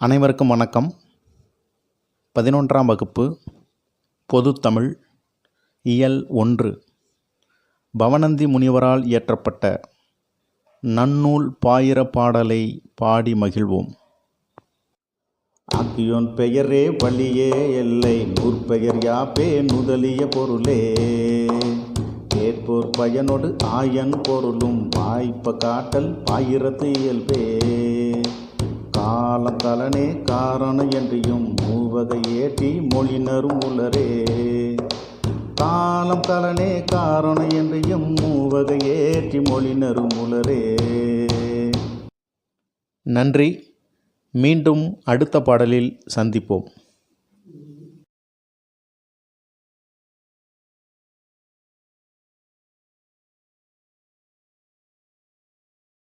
அனைவருக்கும் வணக்கம். பதினொன்றாம் வகுப்பு பொதுத்தமிழ் இயல் ஒன்று. பவனந்தி முனிவரால் இயற்றப்பட்ட நன்னூல் பாயிர பாடலை பாடி மகிழ்வோம். ஆக்கியோன் பெயரே வழியே எல்லை நூற்பெயர் யாப்பே நுதலிய பொருளே. கேட்போர் பயனோடு ஆயன் பொருளும் வாய்ப்ப காட்டல் பாயிரத்து இயல்பே. கலனே காரண என்றியும் மூவகை ஏற்றி மொழினரும் உலரே காலம் கலனே காரண என்றியும் மூவகை ஏற்றி மொழினரும் உலரே நன்றி. மீண்டும் அடுத்த பாடலில் சந்திப்போம்.